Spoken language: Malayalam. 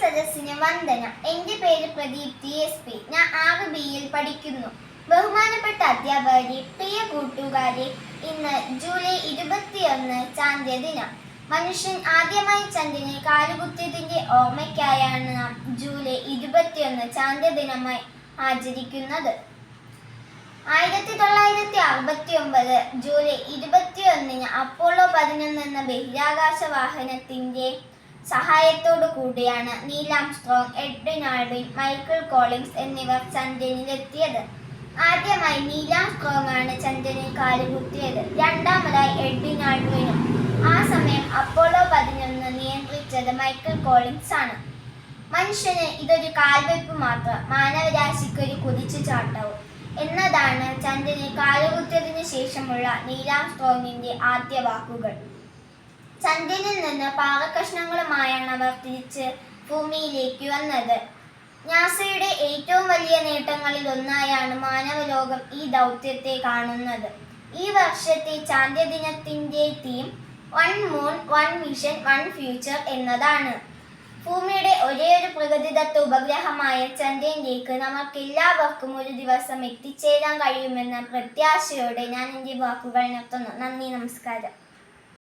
സദസ്സിന് വന്ദന. എന്റെ പേര് പ്രദീപ് ടി എസ് പി. ഞാൻ ആറ് ബിയിൽ പഠിക്കുന്നു. ബഹുമാനപ്പെട്ട അധ്യാപകരെ പ്രിയ കൂട്ടുകാരെ ഇന്ന് ജൂലൈ ഇരുപത്തിയൊന്ന് ചാന്ദ്യ ദിനം. മനുഷ്യൻ ആദ്യമായി ചന്ദ്രനെ കാലുകുത്തിയതിന്റെ ഓർമ്മയ്ക്കായാണ് നാം ജൂലൈ ഇരുപത്തിയൊന്ന് ചാന്ദ്യ ദിനമായി ആചരിക്കുന്നത്. ആയിരത്തി തൊള്ളായിരത്തി അറുപത്തി ഒമ്പത് ജൂലൈ ഇരുപത്തിയൊന്നിന് അപ്പോളോ പതിനൊന്ന് എന്ന ബഹിരാകാശ വാഹനത്തിന്റെ സഹായത്തോടു കൂടിയാണ് Neil Armstrong Edwin Aldrin Michael Collins എന്നിവർ ചന്ദ്രനിലെത്തിയത്. ആദ്യമായി നീലാം ആംസ്ട്രോങ് ആണ് ചന്ദ്രനിൽ കാലുകുത്തിയത് രണ്ടാമതായി എഡ്വിൻ ആൾവിനും ആ സമയം അപ്പോളോ പതിനൊന്ന് നിയന്ത്രിച്ചത് മൈക്കിൾ കോളിംഗ്സ് ആണ്. മനുഷ്യന് ഇതൊരു കാൽവെപ്പ് മാത്രം മാനവരാശിക്ക് ഒരു കുതിച്ചുചാട്ടവും എന്നതാണ് ചന്ദ്രനെ കാലുകുത്തിയതിനു ശേഷമുള്ള നീലാം സ്ട്രോങ്ങിന്റെ ആദ്യ വാക്കുകൾ. ചന്ദ്രനിൽ നിന്ന് പാകകഷ്ണങ്ങളുമായാണ് അവർ തിരിച്ച് ഭൂമിയിലേക്ക് വന്നത്. നാസയുടെ ഏറ്റവും വലിയ നേട്ടങ്ങളിൽ ഒന്നായാണ് മാനവലോകം ഈ ദൗത്യത്തെ കാണുന്നത്. ഈ വർഷത്തെ ചാന്ദ്രദിനത്തിന്റെ theme one moon one mission one future എന്നതാണ്. ഭൂമിയുടെ ഒരേയൊരു പ്രകൃതിദത്ത ഉപഗ്രഹമായ ചന്ദ്രനിലേക്ക് നമുക്ക് എല്ലാവർക്കും ഒരു ദിവസം എത്തിച്ചേരാൻ കഴിയുമെന്ന പ്രത്യാശയോടെ ഞാൻ എന്റെ വാക്കുകൾ നിർത്തുന്നു. നന്ദി നമസ്കാരം.